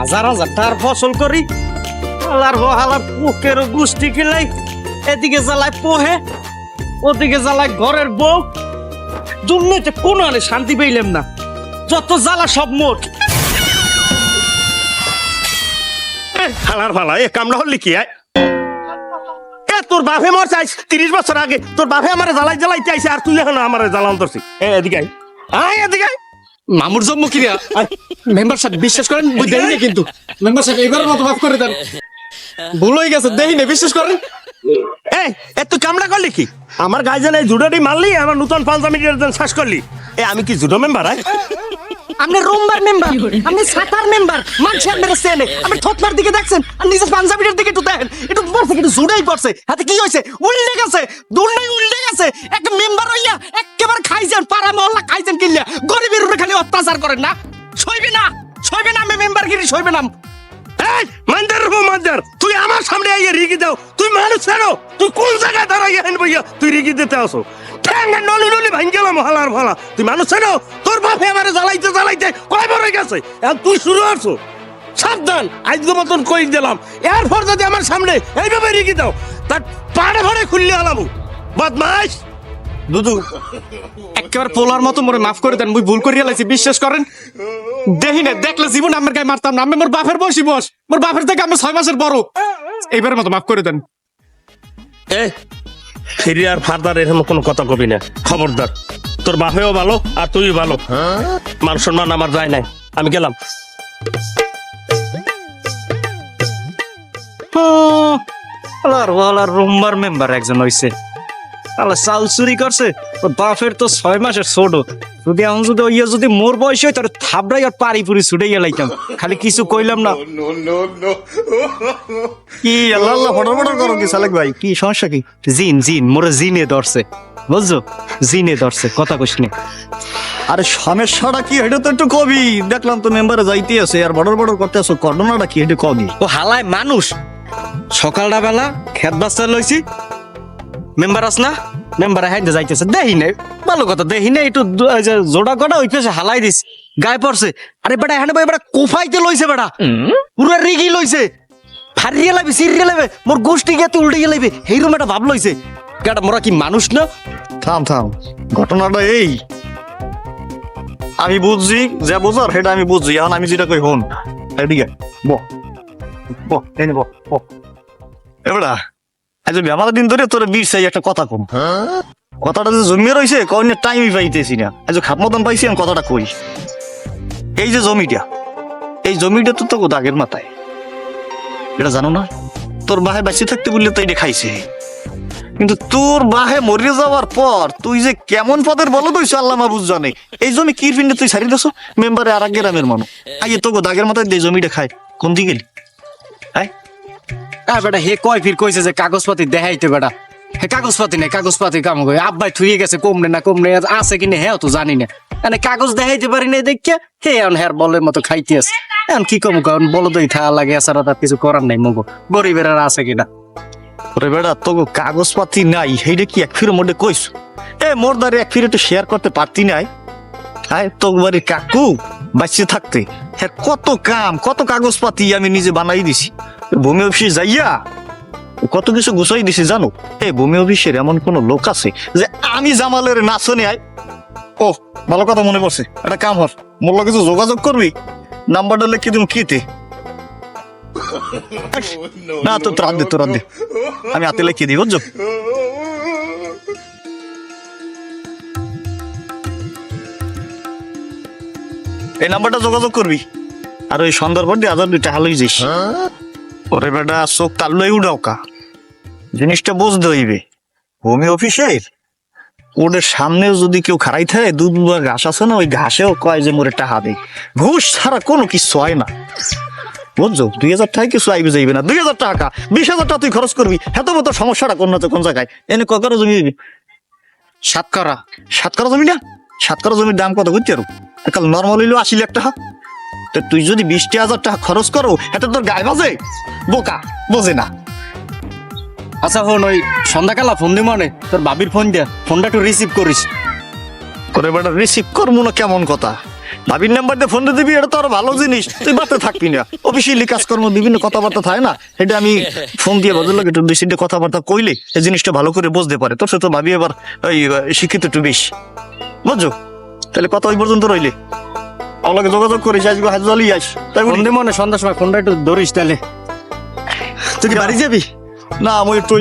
হাজার হাজার টাকার ফসল করি, হালার হালার পুকের গুষ্টি কিলাই এদিকে জ্বালায় পোহে, ওদিকে জ্বালায় ঘরের বউ দুর্নীতি কোনো আনে শান্তি পেইলাম না, যত জ্বালা সব মোট হালার ভালা এ কামড়া হলি কি আয়? তোর বাপে মর চাইছ, তিরিশ বছর আগে, তোর বাপে আমার জ্বালাই জ্বালাই চাইছে আর তুই এখন আমার জ্বালান ধরছি এদিকে। আয় এদিকে আয়। মামুর জন্ম কিনা মেম্বার সাহেব বিশ্বাস করেন দেই না কিন্তু। মেম্বার সাহেব এবার মতো মাফ করে দেন। ভুল হয়ে গেছে দেই না বিশ্বাস করেন। এই এ তুই কামড়া করলি কি? আমার গাইজেন এই জুডোটি মারলি আমার নতুন পাঞ্জাবি শেষ করলি। এ আমি কি জুডো মেম্বার আয়? আপনি রোমবার মেম্বার আপনি সাতার মেম্বার মানুষ আপনার সেলে আপনি থতলার দিকে দেখছেন আর নিজের পাঞ্জাবিটার দিকে একটু দেখেন। একটু পড়ছে একটু জুড়েই পড়ছে। হাতে কি হয়েছে? উল্লে গেছে দুর্নাই উল্লে গেছে। একটা মেম্বার হইয়া একেবারে খাইছেন পাড়া মহল্লা খাইছেন কিল্লা। গরিবের উপরে খালি অত্যাচার করেন না। সইবে না সইবে না আমি মেম্বার গিরি সইবে না। মান্দার রূপ মান্দার। তুই আমার সামনে আইয়ে রিগি দাও। তুই মানুষ ছাড়ো। তুই কোন জায়গায় দাঁড়াইয়া হেন বইয়া তুই রিগি দিতে আসো? ঠ্যাঙ্গা নলি নলি ভাঙ গেলাম হালার ভালা। তুই মানুষ ছাড়ো। তোর বাপে আমার জ্বালাইতে জ্বালাইতে কয় বড় গেছে? এখন তুই শুরু আছো সাবধান আজকে মতন কই দিলাম। এরপর যদি আমার সামনে এইভাবে রিগি দাও তার পাড়ে ফাড়ে খুললে হলাম বদমাস দুদু একেবারে পোলার মতো মোরে মাফ করে দেন মুই ভুল করিয়া লাইছি বিশ্বাস করেন? দেহি না দেখলে জীবন আমার গায়ে মারতাম না। আমি মোর বাপের বসি বস মোর বাপের থেকে আমি ছয় মাসের বড়। এইবারের মতো মাফ করে দেন। এ ফিরি আর ফার্দার এরকম কোনো কথা কবি না। খবরদার তোর বাপেও ভালো আর তুইও ভালো। মান সম্মান আমার যায় নাই। আমি গেলাম। আলার ওয়ালার রোমবার মেম্বার একজন হইছে। আলা চাল চুরি করছে? ওর বাপের তো ছয় মাসের ছোট। যদি এখন যদি ইয়ে যদি মোর বয়স হয় তার থাবড়াই আর পারি পুরি ছুটে গেলাইতাম খালি কিছু কইলাম না। কি আল্লাহ আল্লাহ ফটো ফটো করো কি সালেক ভাই? কি সমস্যা কি? জিন জিন মোরে জিনে ধরছে। বুঝছ? জিনে ধরছে কথা কইস নে। আরে সমস্যাটা কি এটা তো একটু কবি। দেখলাম তো মেম্বারে যাইতে আছে আর বড় বড় করতে আছো ঘটনাটা কি এটা কবি? ও হালায় মানুষ। সকালটা বেলা খেত বাস্তা লইছি মেম্বার আস না? মেম্বার হাইতে যাইতেছে। দেহি নাই। ভালো কথা দেহি নাই। একটু দু- এই যে জোড়া কটা ওই হালাই দিস গায়ে পড়ছে। আরে বেটা, এখানে ভাই বেটা কোফাইতে লইছে বেটা। পুরো রিগি লইছে। ফারিয়ে লাইবে, সিরিয়ে লাইবে। মোর গোষ্ঠী গিয়ে উল্টে গিয়ে লাইবে। এই রুম একটা ভাব লইছে। গাটা মোরা কি মানুষ না? থাম থাম। ঘটনাটা এই। আমি বুঝছি, যে বুঝার সেটা আমি বুঝছি। এখন আমি যেটা কই হন এদিকে ব। ব, এই নে ব ব। এবারা আজ আমাদের দিন ধরে তোর বীর চাই, একটা কথা কম। কথাটা যে জমিয়ে রয়েছে কন্যা টাইমই পাইতেছি না। আজ খাপ মতন পাইছি, আমি কথাটা কই? এই যে জমিটা, এই জমিটা তো তো দাগের মাথায়। এটা জানো না? তোর বাহে বাঁচিয়ে থাকতে বললে তো এটা খাইছে। কিন্তু তোর বাহে মরে যাওয়ার পর তুই যে কেমন পদের বলো তুই আল্লাহ মাহবুজ জানে। এই জমি কির ফিন্ডে তুই সারি দেছো মেম্বারে আর এক গ্রামের মানুষ। আগে তোকে দাগের মাথায় দিয়ে জমিটা খায়। কোন দিকে গেলি? হ্যাঁ আ বেটা, হে কয় ফির কইছে যে কাগজপাতি দেখাইতে বেটা। হে কাগজপাতি নেই কাগজপাতি কাম করে আব্বাই থুয়ে গেছে, কমনে না কমনে আছে কিনে হেও তো জানি না। মানে কাগজ দেখাইতে পারি না দেখে হে এখন হের বলের মতো খাইতে আছে। এখন কি কম কারণ বলদই থাকা লাগে এছাড়া তার কিছু করার নাই মগো। গরিবের আর আছে কিনা ওরে বেটা তোকে কাগজপাতি নাই সেইটা কি এক ফিরের মধ্যে কইস? এ, মোর দ্বারে এক ফিরে একটু শেয়ার করতে পারতি নাই। হ্যাঁ তোর বাড়ির কাকু। বাঁচিয়ে থাকতে। হ্যাঁ কত কাম কত কাগজপাতি আমি নিজে বানাই দিছি। ভূমি অফিসে যাইয়া কত কিছু গুছাই দিছি জানো? এই ভূমি অফিসের এমন কোন লোক আছে যে আমি জামালের নাচনে আয় ও ভালো কথা মনে পড়ছে। একটা কাম হর মোর লগে কিছু যোগাযোগ করবি নাম্বারটা লিখে দিম কিতে। না তো তোর দে তোর দে। আমি হাতে লিখে দিই বুঝছ? এই নাম্বারটা যোগাযোগ করবি। আর ওই সন্ধ্যার পর দিয়ে হাজার দুইটা হালই যাইস ওরে বেটা চোখ তাল্লই উড়াও কা। জিনিসটা বুঝতে হইবে। হোমি অফিসের? ওদের সামনেও যদি কেউ খারাই থাকে দু দুবার ঘাস আছে না ওই ঘাসেও কয় যে মোরে টাকা দে ঘুষ ছাড়া কোনো কিছু হয় না। বুঝছ? দুই হাজার টাকা কিছু আইবে যাইবে না। দুই হাজার টাকা বিশ হাজার টাকা তুই খরচ করবি। এত মতো সমস্যাটা কোন না কোন জায়গায়? এনে ককারও জমি দিবি? সাতকরা সাতকরা জমি না? সাতকরা জমির দাম কত করতে আরও কাল নর্মাল হইল আশি লাখ টাকা। তো তুই যদি বিশটি হাজার টাকা খরচ করো এত তোর গায়ে বাজে। বোকা বোঝে না। আচ্ছা ফোন ওই সন্ধ্যাকালা ফোন দি মনে তোর বাবির ফোন দিয়া ফোনটা একটু রিসিভ করিস। করে বেটা রিসিভ করব না কেমন কথা। ভাবির নাম্বার দিয়ে ফোন দিবি এটা তো আর ভালো জিনিস। তুই বাতে থাকবি না। অফিসিয়ালি কাজকর্ম বিভিন্ন কথাবার্তা থাকে না। এটা আমি ফোন দিয়ে ভদ্রলোক একটু দুই তিনটে কথাবার্তা কইলে এই জিনিসটা ভালো করে বুঝতে পারে। তোর সাথে ভাবি এবার ওই শিক্ষিত একটু বেশি। বুঝছ? তাহলে কথা ওই পর্যন্ত রইলে? আমাকে যোগাযোগ করিস আসব হাজ জলই আস তাই? মনে সন্ধ্যার সময় ফোনটা একটু ধরিস তাহলে। তুই কি বাড়ি যাবি? না আমি একটু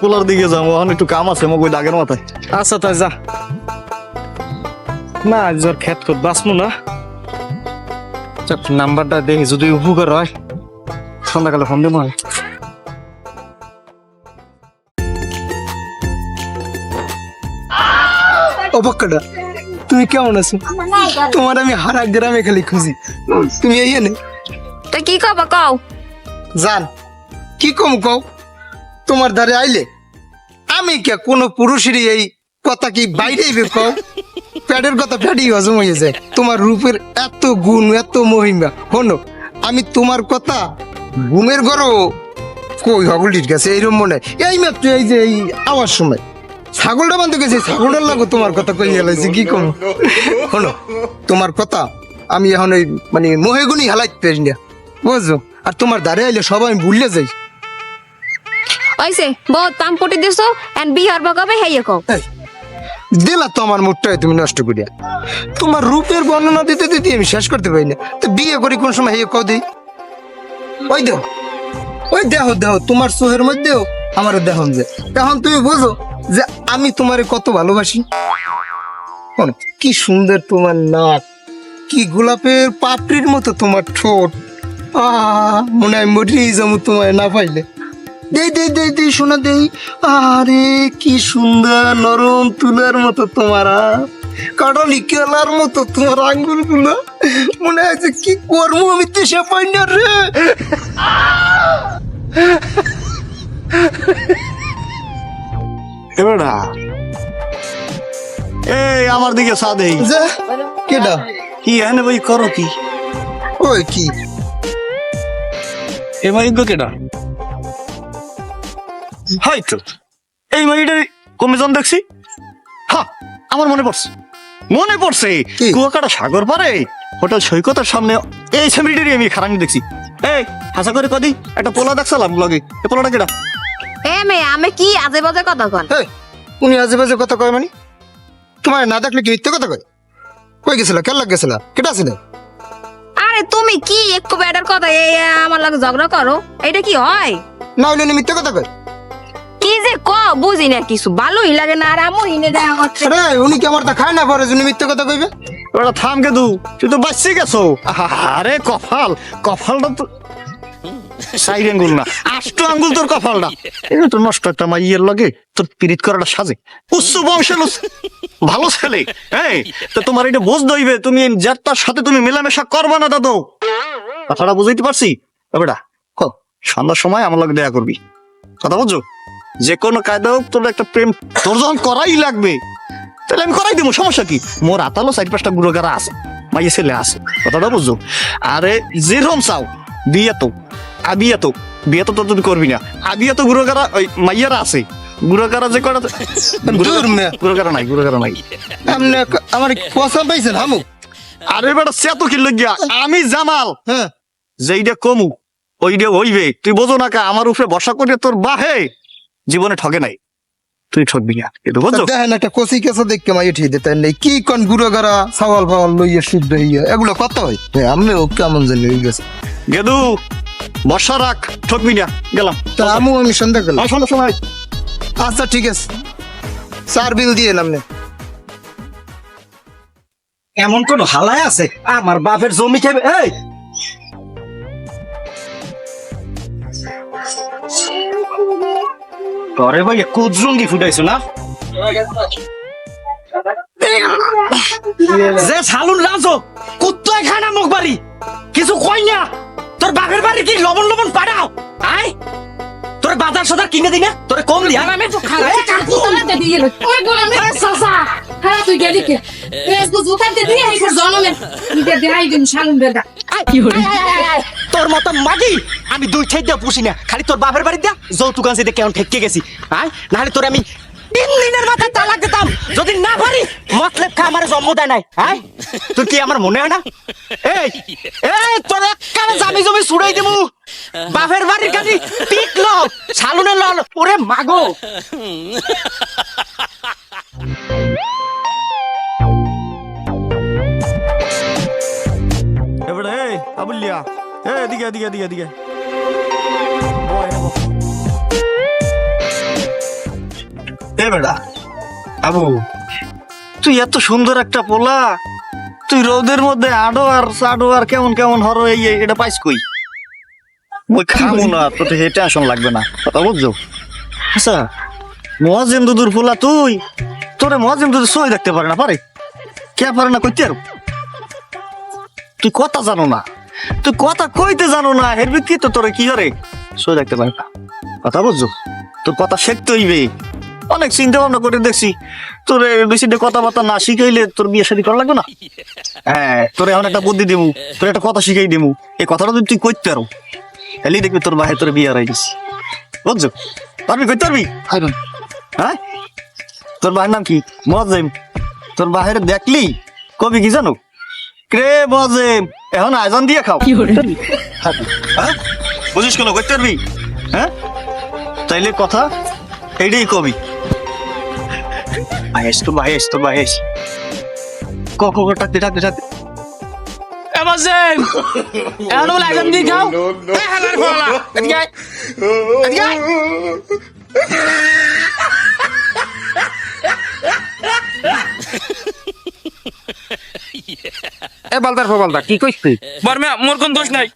পোলার দিকে যাব ওখানে একটু কাম আছে মোক ওই দাগের মাথায়। আচ্ছা তাই যা। না আজ ওর খেত খোদ না। চাপ, নাম্বারটা দেখি যদি উপকার হয় সন্ধ্যাকালে ফোন দেবো অপক্কাটা তুমি কেমন আছো? তোমার আমি হারা গ্রামে খালি খুঁজি। তুমি এই এনে। তো কি কব কও? জান কি কম কও? তোমার ধারে আইলে আমি কে কোন পুরুষেরই এই কথা কি বাইরে কও? প্যাডের কথা প্যাডই হজম হয়ে যায়। তোমার রূপের এত গুণ এত মহিমা। হনো আমি তোমার কথা ঘুমের ঘরও কই হগলির কাছে এইরকম মনে হয়। এই মাত্র এই যে এই আওয়ার সময়। ছাগলটা বান্ধে গেছে ছাগলটার লাগো তোমার কথা কই হেলাইছি কি কম? হলো তোমার কথা আমি এখন ওই মানে মোহে গুনি হেলাইতে পারি না বুঝছ? আর তোমার দ্বারে আইলে সবাই ভুললে যাই। ওইসে বহুত পাম্পটি দিছো এন্ড বিহার বগাবে হেয়ে কও। দিলা তো আমার মুখটাই তুমি নষ্ট করিয়া। তোমার রূপের বর্ণনা দিতে দিতে আমি শেষ করতে পারি না। তো বিয়ে করি কোন সময় হেয়ে কও দিই? ওই দেহ ওই দেহ দেহ তোমার সোহের মধ্যেও আমার দেহ যে এখন তুমি বোঝো যে আমি তোমারে কত ভালোবাসি। কি সুন্দর তোমার নাক, কি গোলাপের পাপড়ির মতো তোমার ঠোঁট। মনে হয় মরিয়ে যাব তোমায় না পাইলে। দেই দেই দেই দেই, শোনা দেই। আরে, কি সুন্দর নরম তুলার মতো তোমার কাটালি কেলার মতো তোমার আঙ্গুলগুলো মনে হয় যে কি করব আমি দেশে পাই না রে। এই আমার দিকে সাদেই যা কেডা? কি এনে করো কি? ওই কি? এ মাইগ্য কেডা? হয়তো এই মাইটার কমিশন দেখছি? হ্যাঁ আমার মনে পড়ছে। মনে পড়ছে? কুয়াকাটা সাগর পারে হোটেল সৈকতের সামনে এই সেমিটারি আমি খারানি দেখছি। এই হাসা করে কদি একটা পোলা দেখছিলাম লগে। এই পোলাটা কেডা? এ মে আমি কি আজে বাজে কথা কন? হেই, উনি আজে বাজে কথা কয় মানে? তোমার না দেখলে কি মিথ্যে কথা কয়? কই গেছিল? কেন লাগ গেছিল? কেটা ছিল? আরে তুমি কি একটু বেটার কথা এই আমার লাগে ঝগড়া করো এটা কি হয়? না হইলে উনি মিথ্যে কথা কয়। কি যে ক বুঝি না কিছু ভালোই লাগে না আর আমু হিনে দেখা করছে আরে উনি কি আমার তা খায় না পরে উনি মিথ্যে কথা কইবে? ওটা থাম কে দু তুই তো বাঁচছি গেছো। আরে কপাল কপালটা তো সাইড আঙ্গুল না। আষ্ট আঙ্গুল তোর কপালটা এটা তো নষ্ট একটা মাইয়ের লগে তোর পিরিত করাটা সাজে। উচ্চ বংশের ভালো ছেলে। হ্যাঁ তো তোমার এটা বোঝ দইবে তুমি সাথে তুমি মেলামেশা করবা না দাদু। কথাটা বুঝাইতে পারছি? এবারটা ক সন্ধ্যার সময় আমার লগে দেখা করবি। কথা বুঝছ যে কোনো কায়দা হোক তোর একটা প্রেম তোর যখন করাই লাগবে তাহলে আমি করাই দেবো সমস্যা কি? মোর আতালো চারি পাঁচটা গুরুগারা আছে মাইয়ে ছেলে আছে। কথাটা বুঝছ? আরে যেরকম চাও দিয়ে তো। আবিয়া তো বিয়ে তো তুমি করবি না। আবিয়া তো গুরুগারা ওই মাইয়ারা আছে। গুরুগারা যে করা দূর মেয়ে। গুরুগারা নাই গুরুগারা নাই। আপনি আমার কথা পাইছেন হামু? আরে বেটা সে তো কি আমি জামাল। হ্যাঁ। যেইটা কমু ওইটা হইবে। তুই বোঝো না কা আমার উপরে ভরসা করে তোর বাহে জীবনে ঠকে নাই। তুই ঠকবি না কিন্তু বুঝছ দেখেন একটা কচি কেঁচা দেখকে মাই উঠিয়ে দিতে নেই। কি কোন গুড়ো গারা সাওয়াল ফাওয়াল লইয়া শুদ্ধ হইয়া এগুলো কত হয়? আমি আমিও কেমন জানি হয়ে গেছে গেদু বর্ষা রাখ ঠকবি না গেলাম। তা আমু আমি সন্ধ্যা গেলাম আর সময় আচ্ছা ঠিক আছে। চার বিল দিয়ে নামনে এমন কোন হালায় আছে? আমার বাপের জমি খাবে এই! ঘরে ভাই কুদরুঙ্গি ফুটাইছো না? যে সালুন রাজো কুত্তয় খানা মুখ বাড়ি কিছু কই না? তোর বাপের বাড়ি কি লবণ লবণ পাঠাও আয়। তোর বাজার সদার কিনে দিনা তোরে কম আমি তো তোর মতো মাগি আমি দুই দিয়ে পুষি না। খালি তোর বাপের বাড়ি দিয়া যৌতুক আনছি দেখে কেমন ঠেকে গেছি। আয় নাহলে তোর আমি তিন দিনের মাথায় তালাক দিতাম। যদি না পারি, মতলেব খা আমার জন্ম দেয় নাই। হ্যাঁ? তোর কি আমার মনে হয় না? এই এই, তোর একখানে জামি জমি ছুড়াই দেবো বাপের বাড়ির কাছে পিক ল, সালুনে লল ওরে মাগো। এবারে, এই আবুলিয়া এ এদিকে এদিকে এদিকে এদিকে। বেটা আবু, তুই এত সুন্দর একটা পোলা। তুই রোদের মধ্যে আডো আর সাডো আর কেমন কেমন হর এই এটা পাইস কই? ওই খামু না তোতে হে টেনশন লাগবে না। কথা বুঝছ? আচ্ছা মহাজিম দুদুর পোলা তুই? তোরে মহাজিম দুদুর সই দেখতে পারে না, পারে? কে পারে না কইতে আর? তুই কথা জানো না। তুই কথা কইতে জানো না, এর কি তো তোরে কি হরে? সই দেখতে পারে না। কথা বুঝছ? তোর কথা শিখতে হইবে। অনেক চিন্তা ভাবনা করে দেখছি। তোর বেশি কথাবার্তা না শিখাইলে তোর বিয়ে শাদী করা লাগবে না? হ্যাঁ তোর এখন একটা বুদ্ধি দিমু তোর একটা কথা শিখাই দিমু। এই কথাটা যদি তুই কইতে পারো তাহলেই দেখবি তোর ভাই তোর বিয়ে হারাই গেছি। বুঝছ? পারবি কইতে পারবি? হ্যাঁ? তোর ভাইয়ের নাম কি? মজাইম তোর বাহিরে দেখলি? কবি কি জানো? কে মজেম এখন আয়োজন দিয়ে খাও। হ্যাঁ? বুঝিস কেন করতে পারবি? হ্যাঁ? তাইলে কথা এইটাই কবি। ভাইস তো ভাইস তো ভাইস ক ক ক টাকতে টাকতে টাকতে এমাজেম এখন বলে একদম খাও এই হালার ফলা এদিকে আয়। এদিকে আয়। এ বালদার ফো বালদা কি কইছ তুই বর্মা মোর কোন দোষ নাই।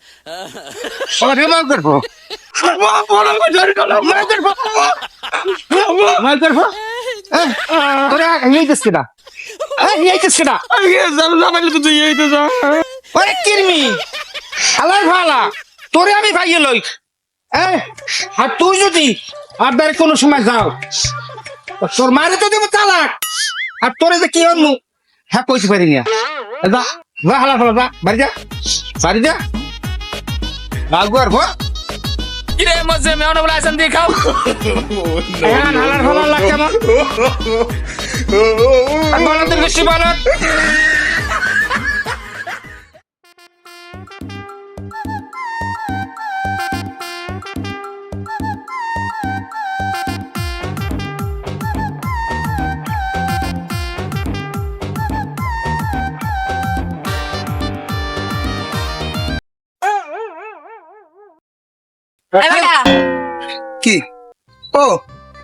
আরে বালদার ফো বালদার ফো তোরে এই দিস কিনা এই দিস কিনা ওরে কিরমি আলাই ভালা তোরে আমি ভাইয়ে লই। আর তুই যদি দ্বারে কোনো সময় যাও তোর মারে তো দেবো তালাক আর তোরে যে কি হনু হ্যাঁ কইতে পারি না। যা যা হালা ফালা যা বাড়ি যা বাড়ি যা। লাগু আর কিরে মজে মেও না বলে আইসান দিয়ে খাও। এখন হালার ফালা লাগ কেমন আর বলদের বেশি বলত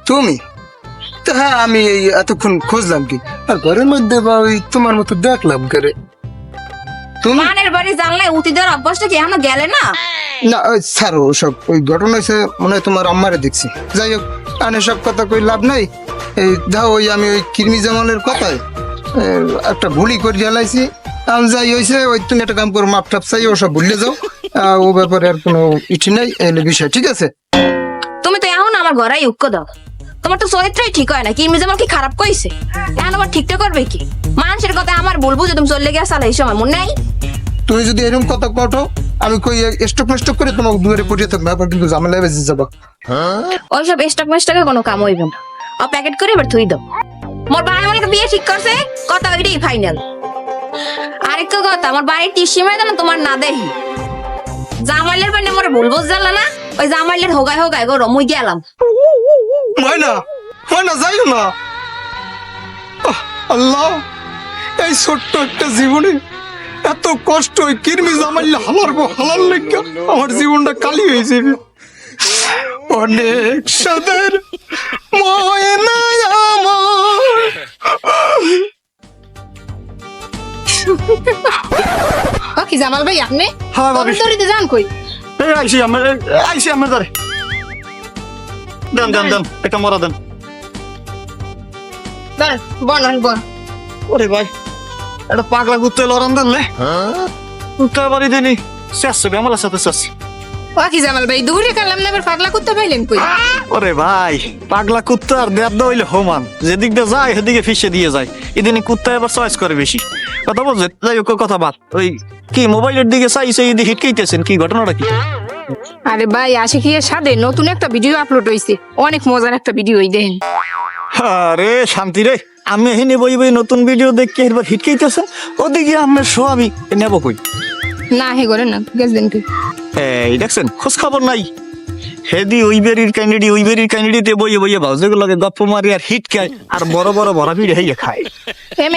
তুমি? তো হ্যাঁ আমি এই এতক্ষণ খুঁজলাম কি? আর ঘরের মধ্যে বা ওই তোমার মতো দেখলাম করে তুমি? মানের বাড়ি জানলে উতি দেওয়ার অভ্যাসটা কি এখনও গেলে না? না ওই ছাড়ো ওসব ওই ঘটনা হয়েছে মনে হয় তোমার আম্মারে দেখছি। যাই হোক আনে সব কথা কই লাভ নাই। এই দাও ওই আমি ওই কিরমি জামালের কথায় একটা ভুলি করে জ্বালাইছি। আমি যাই হয়েছে ওই তুমি একটা কাম করো মাপ টাপ চাই ওসব ভুলে যাও। ও ব্যাপারে আর কোনো ইটি নাই এই বিষয় ঠিক আছে? তুমি তো এখন আমার ঘরে উক্ক দাও। তোমার তো চরিত্রই ঠিক হয় না কি মিজাম কি খারাপ কইছে? এখন আবার ঠিকঠাক করবে কি? মানুষের কথা আমার বলব যে তুমি চলে গেছো এই সময় মনে নাই? তুমি যদি এরকম কথা কটো আমি কই স্টক মেস্টক করে তোমাকে দূরে পড়িয়ে থাকব ব্যাপার কিন্তু ঝামেলায় বেঁচে যাব। ওইসব স্টক মেস্টকে কোনো কাম হইবে না। ও প্যাকেট করে এবার থুই দাও। মোর ভাই আমার বিয়ে ঠিক করছে কথা ওইটাই ফাইনাল আরেকটা কথা আমার বাড়ির টিসি মাই না তোমার না দেহি জামাইলের বাড়ি মোর ভুল বুঝ জানলা না? ওই জামাইলের হোগায় হোগায় গো রমুই গেলাম ময়না ময়না যাইও না। আল্লাহ এই ছোট্ট একটা জীবনে এত কষ্ট ওই কিরমি জামাইলে হালার হালার লেগে আমার জীবনটা কালি হয়ে যাবে। অনেক সাদের ময়না আমার। কি জামাল ভাই আপনি? হ্যাঁ ভাবি যান কই? এই আইসি আমার আইসি আমার ধরে। দেন দেন দেন একটা মরা দেন। বল বল। ওরে ভাই একটা পাগলা কুত্তে লড়ান দেন লে। কুত্তা বাড়ি দেনি শেষ হবে আমার সাথে শেষ। ও কি জামাল ভাই দূরে কালাম না পাগলা করতে পাইলেন কই? ওরে ভাই পাগলা কুত্তা আর দেড় হইলে হোমান যেদিক দিয়ে যায় সেদিকে ফিসে দিয়ে যায়। এদিনে কুত্তা এবার চয়েস করে বেশি। কথা বলছে যাই হোক কথা বাদ। ওই কি মোবাইলের দিকে চাইছে এই দিকে হিটকাইতেছেন কি ঘটনাটা কি? আরে ভাই আশিকি এর সাথে নতুন একটা ভিডিও আপলোড হইছে। অনেক মজার একটা ভিডিও দেখেন। আরে শান্তি রে। আমি এখানে বই বই নতুন ভিডিও দেখে এবার হিটকাইতেছে ওদিকে আমার সোয়াবি নেব কই? না হে করে না কি? এই দেখছেন খোঁজ খবর নাই। হেদি ওই বেরির ক্যান্ডিডি ওই বেরির ক্যান্ডিডিতে বইয়ে বইয়ে ভাউজেগুলোকে গপ্প মারি আর হিট খায় আর বড় বড় বড় ভিড় হইয়া খায়।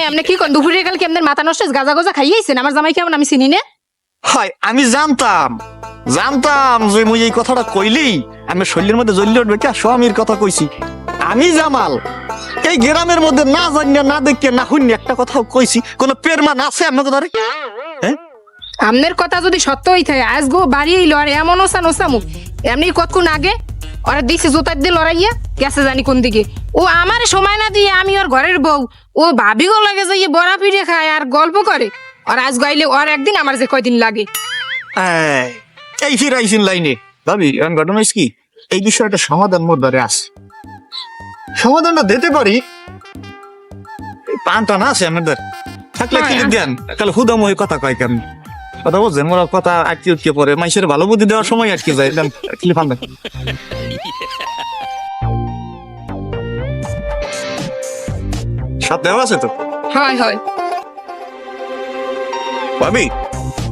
আপনি কি করেন দুপুরে কাল কি আপনার মাথা নষ্ট? গাজা গজা খাইয়েছেন আমার জামাই কেমন আমি চিনি না? হয় আমি জানতাম জানতাম যে মুই এই কথাটা কইলি। আমি শরীরের মধ্যে জ্বললে উঠবে কে স্বামীর কথা কইছি? আমি জামাল। এই গ্রামের মধ্যে না জানিয়া না দেখে না শুনি একটা কথাও কইছি কোন পেরমান আছে? আপনাকে ধরে হ্যাঁ আপনার কথা যদি সত্য হই থাকে আজ গো বাড়ি এলো আর এমন ওসা নোসামুক এমনি কতক্ষণ আগে? ওরা দিছে জোতার দিয়ে লড়াইয়া গেছে জানি কোন দিকে। ও আমার সময় না দিয়ে আমি ওর ঘরের বউ ও ভাবিও লাগে যে বড়া পিঠে খায় আর গল্প করে। আর আজ গাইলে ওর একদিন আমার যে কয়দিন লাগে। এই, এই ফিরাইছেন লাইনে। ভাবি এখন ঘটনা কি? এই বিষয়টা সমাধান মোর দ্বারে আছে। সমাধানটা দিতে পারি? এই পানটা না আছে আমাদের। থাকলে কি দেন। তাহলে হুদাম হয়ে কথা কয় কেমন? কথা বলছেন মোরা কথা আটকে উটকে পরে মাইসের ভালো বুদ্ধি দেওয়ার সময় আটকে যায়। ফান দেওয়া আছে তো? হয় হয়। ভাবি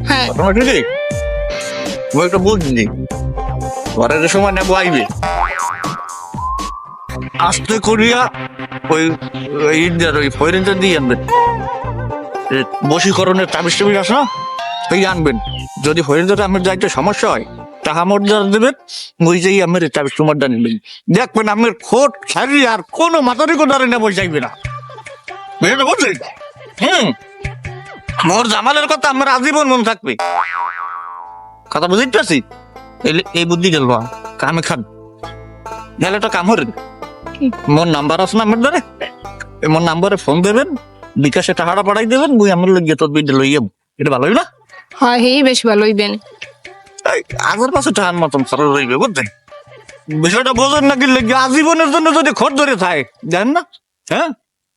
হ্যাঁ। ঘটনা কি? রে? ও একটা বুঝলি। ঘরের সময় নেব আইবে। আস্তে করিয়া ওই ইন্ডিয়ার ওই ফয়রিনটা দিয়ে আনবেন এ, বশীকরণের তাবিজ টাবিজ আছে না? এই আনবেন। যদি ফয়রিনটা আমার যাইতে সমস্যা হয় টাকা মর্যাদা দেবেন ওই যেই আমার তাবিজ তোমারটা নেবেন। দেখবেন আমার খোট ছাড়ি আর কোনো নেব যাইবে না। বলছেন হুম। মোর জামালের কথা আমার আজীবন মন থাকবে। কথা বুঝতে পারছি? এই- বুদ্ধি গেল কামে খান গেলে একটা কাম হরেন মোর নাম্বার আছে না আমার ধরে মোর নাম্বারে ফোন দেবেন বিকাশে টাকাটা পাঠাই দেবেন মুই আমার লইয়া তোর বিদ্যা লইয়া এটা ভালো না? হয় হেই বেশ ভালো হইবেন আগের পাশে টাকার মতন খরচ রইবে বুঝছেন বিষয়টা বোঝেন না কি লেগে আজীবনের জন্য যদি খর ধরে থাকে জানেন না? হ্যাঁ?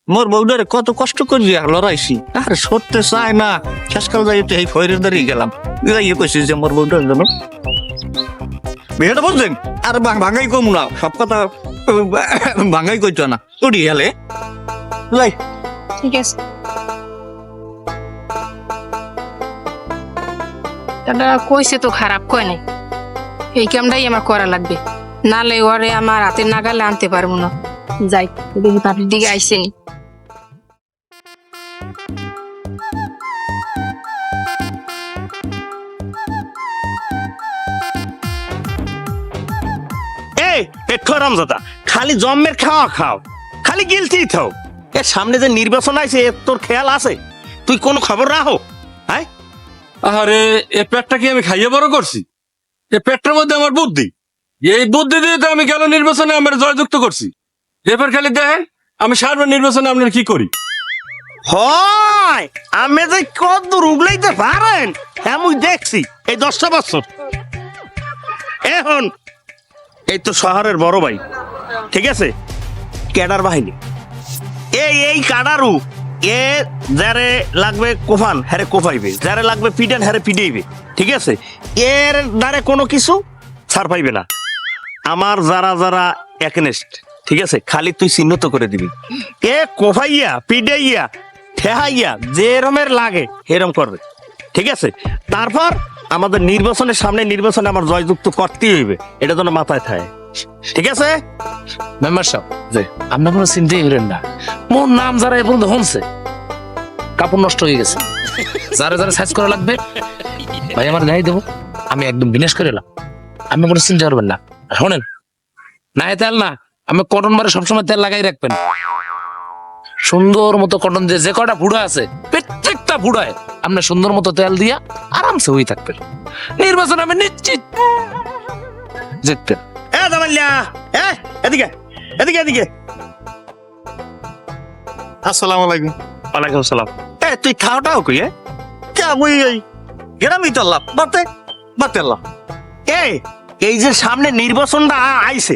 মোর বউডারে কত কষ্ট করি আর লড়াইছি। আর সরতে চায় না। শেষকাল যাই এই ফয়ের দাঁড়িয়ে গেলাম। ইয়ে কইছি যে মোর বউডার জন্য বিষয়টা বুঝছেন আর ভাঙাই কম না। সব কথা ভাঙাই কইতো না। উড়ি গেলে। যাই। ঠিক আছে। দাদা কইছে তো খারাপ, কয় নাই? এই কামটাই আমার করা লাগবে। নালে ওরে আমার হাতের নাগালে আনতে পারব না। যাই, দেখি দিকে আইসেনি পেট্রো খালি জম্মের খাওয়া খাও, খালি গিলতি থাও। এর সামনে যে নির্বাচন আছে তোর খেয়াল আছে? তুই কোনো খবর রাখো হ্যাঁ? আরে এ পেটটা কি আমি খাইয়ে বড় করছি? এ পেটটার মধ্যে আমার বুদ্ধি। এই বুদ্ধি দিয়ে তো আমি গেল নির্বাচনে আমার জয়যুক্ত করছি। এবার খালি দেখেন, আমি সারবার নির্বাচনে আপনার কি করি? হয়! আমি যে কত দূর উগলাইতে পারেন আমি দেখছি, এই দশটা বছর। এখন, এই তো শহরের বড় ভাই, ঠিক আছে? ক্যাডার বাহিনী। এই এই কাডারু এ যারে লাগবে কোফান, হ্যারে কোফাইবে। যারে লাগবে পিডান হ্যারে পিডাইবে ঠিক আছে? এর দ্বারে কোনো কিছু ছাড় পাইবে না। আমার যারা যারা একনেস্ট ঠিক আছে? খালি তুই চিহ্নিত করে দিবি। এ কোফাইয়া পিডাইয়া ঠেহাইয়া, যে রমের লাগে এরম করবে। ঠিক আছে? তারপর আমাদের নির্বাচনের সামনে নির্বাচনে আমার জয়যুক্ত করতেই হইবে। এটা যেন মাথায় থাকে। ঠিক আছে? মেম্বার সাহেব যে আপনার কোনো চিন্তাই করেন না। মোর নাম যারা এ পর্যন্ত হনছে কাপড় নষ্ট হয়ে গেছে। যারা যারা সাইজ করা লাগবে ভাই আমার দেখাই দেবো। আমি একদম বিনাশ করে এলাম। আপনি কোনো চিন্তা করবেন না। শোনেন না তেল না আমি কটন মারে সবসময় তেল লাগাই রাখবেন। সুন্দর মতো কটন দিয়ে যে কটা ফুড়া আছে প্রত্যেকটা ফুড়ায় আপনি সুন্দর মতো তেল দিয়া আরামসে হয়ে থাকবেন। নির্বাচন আমি নিশ্চিত। জিতবেন। এ দামাল্লা এ এদিকে। এদিকে এদিকে। আসসালামু আলাইকুম। ওয়ালাইকুম সালাম। এ তুই খাওয়াটাও কই এ? কে মুই এই গ্রামই তো বাতে বাতে লাভ এই এই যে সামনে নির্বাচনটা আইছে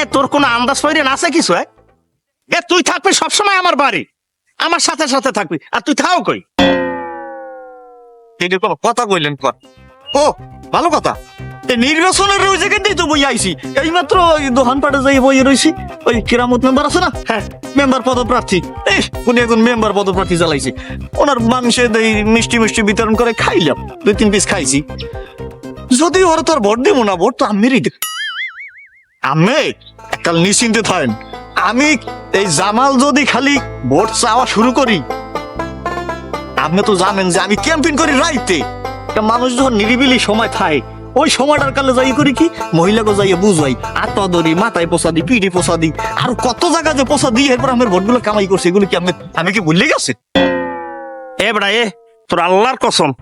এ তোর কোনো আন্দাজ পাইরেন আছে কিছু এ? এ তুই থাকবি সবসময় আমার বাড়ি। আমার সাথে সাথে থাকবি। আর তুই থাও কই? এই কথা কইলেন কর। ও ভালো কথা। নির্বাচনের ওই জায়গায় দিয়ে তো বই আইছি। এইমাত্র ওই দোকান পাটে যাই বইয়ে রইছি ওই কেরামত মেম্বার আছে না? হ্যাঁ। মেম্বার পদপ্রার্থী। এই উনি একজন মেম্বার পদপ্রার্থী চালাইছে ওনার মাংসে দেই মিষ্টি মিষ্টি বিতরণ করে খাইলাম দুই তিন পিস খাইছি। যদি ওরা তোর ভোট দেবো না ভোট তো আমিরই দেব। আমি কাল নিশ্চিন্তে থাকেন। আমি এই জামাল যদি খালি ভোট চাওয়া শুরু করি আপনি তো জানেন যে আমি ক্যাম্পেইন করি রাইতে। একটা মানুষ যখন নিরিবিলি সময় থাকে ওই সময়টার কালে যাই করি কি? মহিলাকে যাইয়ে বুঝাই। আত্মা ধরি মাথায় পোষা দিই পিঠে পোষা দিই আর কত জায়গা যে পোষা দিই এরপর আমার ভোটগুলো কামাই করছে, এগুলো কি আমি আমি কি ভুলে গেছি? এ বেড়া, এ, তোর আল্লাহর কসম।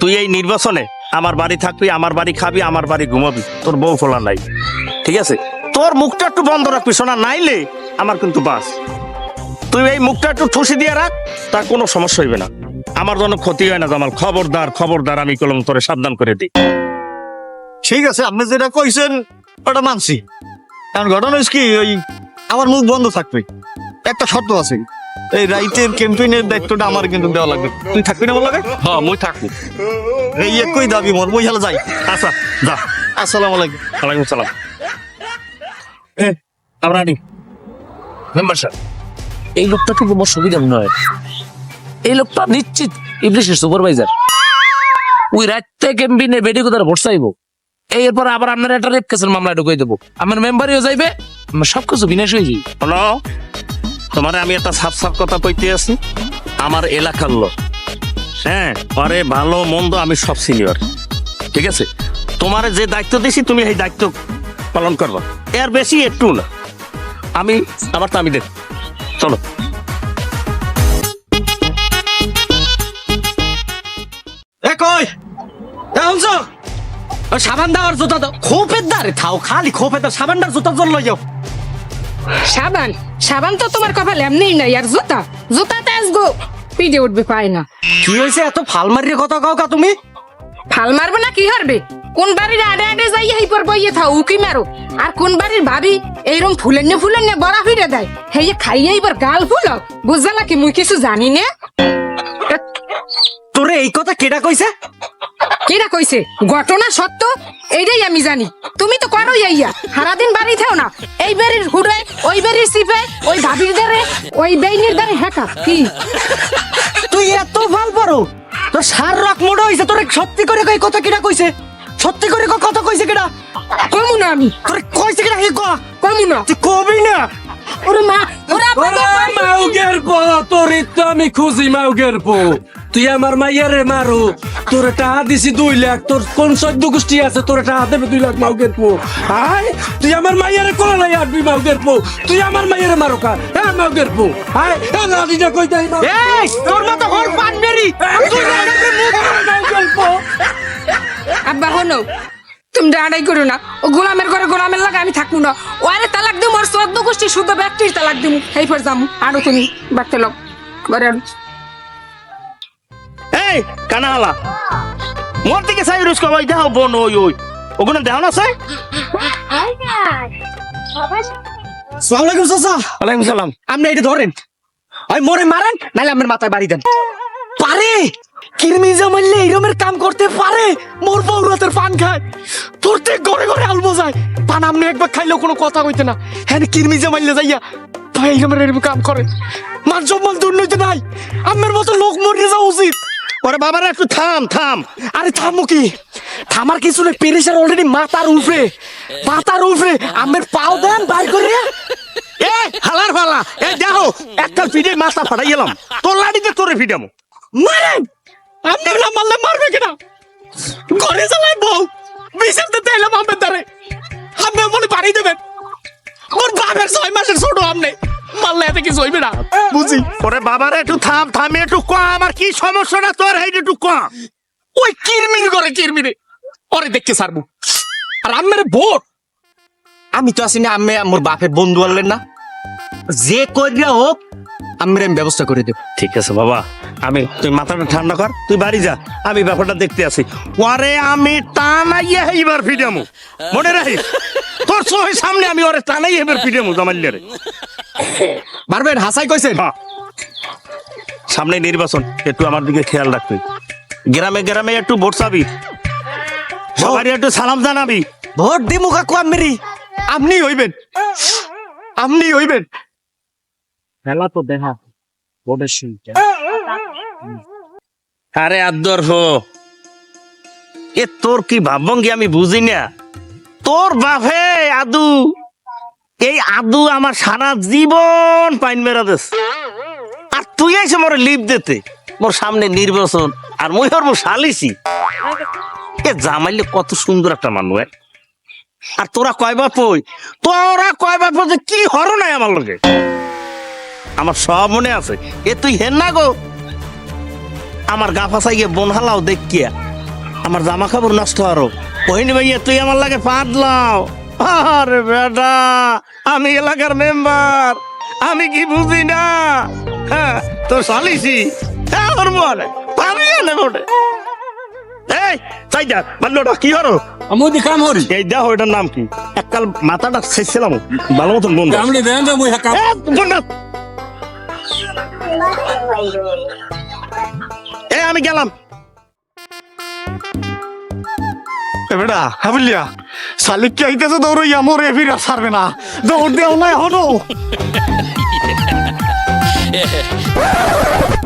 তুই এই নির্বাচনে আমার বাড়ি থাকবি, আমার বাড়ি খাবি, আমার বাড়ি ঘুমাবি। তোর বউ ফোলা নাই। ঠিক আছে? তোর মুখটা একটু বন্ধ রাখবি শোনা নাইলে আমার কিন্তু বাস। তুই এই মুখটা একটু ঠুসি দিয়ে রাখ, তার কোনো সমস্যা হইবে না। আমার জন্য ক্ষতি হয় না, জামাল। খবরদার খবরদার আমি কলম তোরে সাবধান করে দিই। ঠিক আছে আপনি যেটা কইছেন ওটা মানছি। কারণ ঘটনা হচ্ছে কি ওই আমার মুখ বন্ধ থাকবে। একটা শর্ত আছে এই রাইটের ক্যাম্পেইনের দায়িত্বটা আমার কিন্তু দেওয়া লাগবে। তুই থাকবি না বল হ্যাঁ মুই থাকব। এই একই দাবি মোর মই হেলে যাই। আচ্ছা যা। আসসালামু আলাইকুম। ওয়ালাইকুম সালাম। আমরা নি মেম্বার সাহেব এই লোকটা খুব আমার সুবিধা নয়। এই লোকটা নিশ্চিত ইবলিশের সুপারভাইজার ওই রাত থেকে ক্যাম্পিনে বেডি কোথায় ভোট চাইব এই এরপর আবার আপনার একটা রেপ কেসের মামলা ঢুকাই দেবো। আমার মেম্বারিও যাইবে আমার সবকিছু বিনাশ হয়ে যাই হলো তোমারে আমি একটা সাফ সাফ কথা কইতে আছি আমার এলাকার লোক হ্যাঁ আরে ভালো মন্দ আমি সব সিনিয়র ঠিক আছে? তোমার যে দায়িত্ব দিছি তুমি এই দায়িত্ব পালন করবা। এর বেশি একটু না। আমি আবার তো আমি দেখ চলো। এ কই? এ শুনছ ওই সাবান দাও আর জুতা দাও। খোপের দারে থাও খালি খোপের দাও সাবানটার জুতা জল লই যাও সাবান? সাবান তো তোমার কপাল এমনিই নাই আর জুতা? জুতাতে আসগো পিডে উঠবে পায় না। কি হয়েছে এত ফাল মারিয়ে কথা কাও কা তুমি? ফাল মারবে না কি হারবে? কোন বাড়ির আডে আডে যাই এই পর বইয়ে থাও উকি মারো। আর কোন বাড়ির ভাবি এইরকম ফুলেন ফুলেন বড়া ফিরে দেয়? হেই খাইয়ে এবার গাল ফুলো বুঝলা কি মুই কিছু জানি না? তোরে এই কথা কেডা কইছে? কেডা কইছে? ঘটনা সত্য? এইটাই আমি জানি। তুমি তো করো ইয়া। সারাদিন বাড়ি থেও না। এই বাড়ির হুড়ে ওই বাড়ির সিপে ওই ভাবির দারে ওই বেইনির দারে হেকা। কি? তুই এত ভালো পারো। তোর সার রক মোড় হইছে তোরে সত্যি করে কই কথা কেডা কইছে? সত্যি করে কথা কইছে কেডা? কমু না আমি। তোরে কইছে কেডা হে কয়া কমু না। তুই কবি না? ওরে মা ওরে বাড়ি। মাউগের পো তোর তো আমি খুঁজি মাউগের পো। তুই আমার মাইয়ারে মারো। তোর টাকা দিছি দুই লাখ। তোর কোন সদ্য গোষ্ঠী আছে তোর টাকা দেবে দুই লাখ মাউগের পো। হাই তুই আমার মাইয়ারে কোলা নাই আটবি মাউগের পো। তুই আমার মাইয়ারে মারো কা। হ্যাঁ মাউগের পো। হাই হ্যাঁ লাঠিটা কই তাই এই তোর মতো হর পান মেরি তুই মাউগের পো আব্বা হনো তুমি ডাড়াই করো না। ও গোলামের ঘরে গোলামের লাগে আমি থাকব না। ও আরে তালাক দিমু আর চোদ্দ গোষ্ঠী শুদ্ধ ব্যক্তির তালাক দিমু। এই পর যামু আরও তুমি বাড়তে লোক ঘরে আনো। এই কানাহালা মোর দিকে চাই রুজ কবাই দেখাও বোন ওই ওই। দেখাও না চাই আলাইকুম চাচা। ওয়ালাইকুম সালাম। আপনি এটা ধরেন। ওই মোরে মারেন নাহলে আমার মাথায় বাড়ি দেন। পারে? কিরমিজা মারলে এইরমের কাম করতে পারে? মোর বউ রাতের পান খায়। তোরতে ঘরে ঘরে আলবো যায়। পান আমনে একবার খাইলেও কোনো কথা কইতে না। হ্যাঁ কিরমিজা মারলে যাইয়া ভাই এইরমের এরম কাম করে। মান সম্মান দুর্নীতি নাই। আমার মতো লোক মরে যাওয়া উচিত। ওরে বাবারা একটু থাম থাম। আরে থামো কি? থামার কিছু নেই পেরেশার অলরেডি মাথার উপরে। মাথার উপরে। আমের পাও দেন বাইর করে। এ হালার ফালা। এ দেখো একটা ফিডে মাথা ফাটাই গেলাম তোর লাড়িতে তোরে ফিডামো মারেন! আপনি না মারলে মারবে কিনা? ঘরে চালাই বউ বিচার দিতে এলাম আমের দ্বারে আপনি বলে বাড়ি দেবেন ওর বাপের ছয় মাসের ছোট আপনি মারলে এতে কিছু হইবে না? বুঝি। ওরে বাবারা একটু থাম থামে একটু ক আমার কি সমস্যাটা তোর? হেই একটু ক ওই কিরমির করে কিরমিরে। ওরে দেখতে সারবো। আর আমের ভোট আমি তো আছি না আমি আমার বাপের বন্ধু আনলেন না। যে কইরা হোক আমরা আমি ব্যবস্থা করে দেব। ঠিক আছে বাবা। আমি তুই মাথাটা ঠান্ডা কর তুই বাড়ি যা আমি ব্যাপারটা দেখতে আসি। ওরে আমি টানাইয়া এইবার ফিডামু মনে রাখিস? তোর সহি সামনে আমি ওরে টানাই এবার ফিডামু জামাইলে রে পারবেন হাসাই কইছেন? হ্যাঁ। সামনে নির্বাচন একটু আমার দিকে খেয়াল রাখবি গ্রামে গ্রামে একটু ভোট চাবি। সবারই একটু সালাম জানাবি। ভোট দিমু কাকু আমি আপনি হইবেন। আপনি হইবেন। খেলা তো দেখা ভোটের শুনছে আরে আদর হো। এ তোর কি ভাবভঙ্গি আমি বুঝি না তোর বাপে আদু। এই আদু আমার সারা জীবন পাইন মেরা দেস আর তুই এসে মোর লিপ দিতে। মোর সামনে নির্বাচন আর মুই হর শালিছি এ জামাইলে কত সুন্দর একটা মানুষ। আর তোরা কয় বাপ তোরা কয় বাপ কি হর নাই আমার লগে? আমার সব মনে আছে। এ তুই হেন না গো? আমার গা ফাঁসাই গিয়ে বন হালাও দেখিয়া আমার জামা কাপড় নষ্ট আরও কহিনি ভাইয়া তুই আমার লাগে পাতলাও আরে বেটা আমি এলাকার মেম্বার। আমি কি বুঝি না? হ্যাঁ তোর সালিসি। হ্যাঁ ওর বলে পাবি না বটে। এই চাই যা বান্নটা কি হরো আমি ওদি কাম হরি এই দেখো এটার নাম কি? এককাল মাথাটা শেষছিলাম ভালো মতন বন্ধ। আমি দেন মুই কাম আমি গেলাম। বেটা হাবিলিয়া শালিক কি আইতেছে দৌড়াইয়া মোরে ফিরা ছাড়বে না। দৌড় দেও না এখনও।